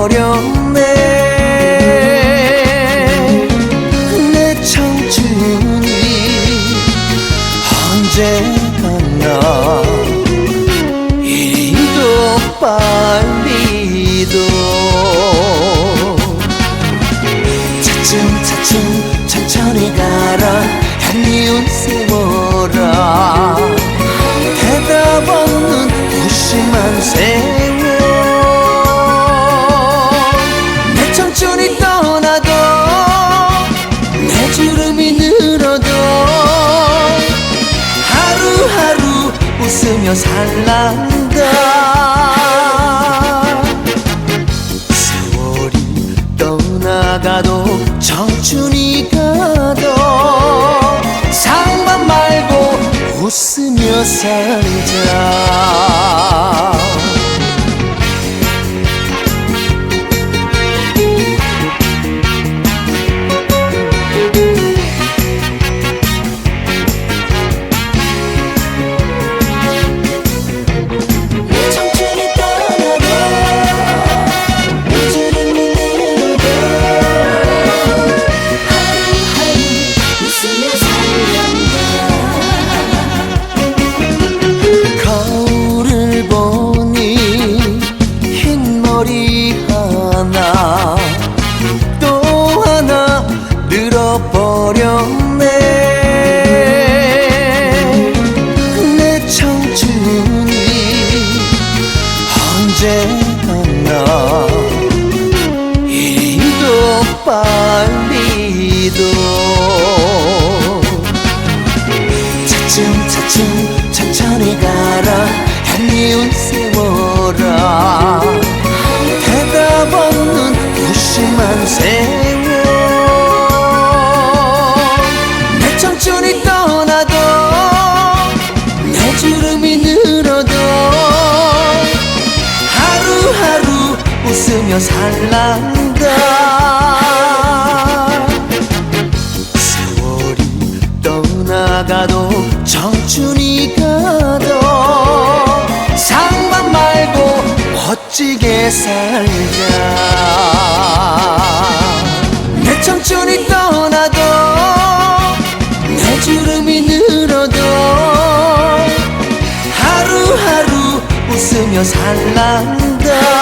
버렸네. 내 청춘이 언제 갔나 이리도 빨리 웃으며 살란다 세월이 떠나가도 청춘이 가도 상관 말고 웃으며 살자 늘어버렸네. 내 청춘이 언제 갔나 이리도 빨리도 차츰 차츰 천천히 가라. 한이웃 세워라. 대답 없는 무심한 세월 늘어도 하루하루 웃으며 살란다. 세월이 떠나가도 청춘이 가도 상관 말고 멋지게 살자 웃으며 살란다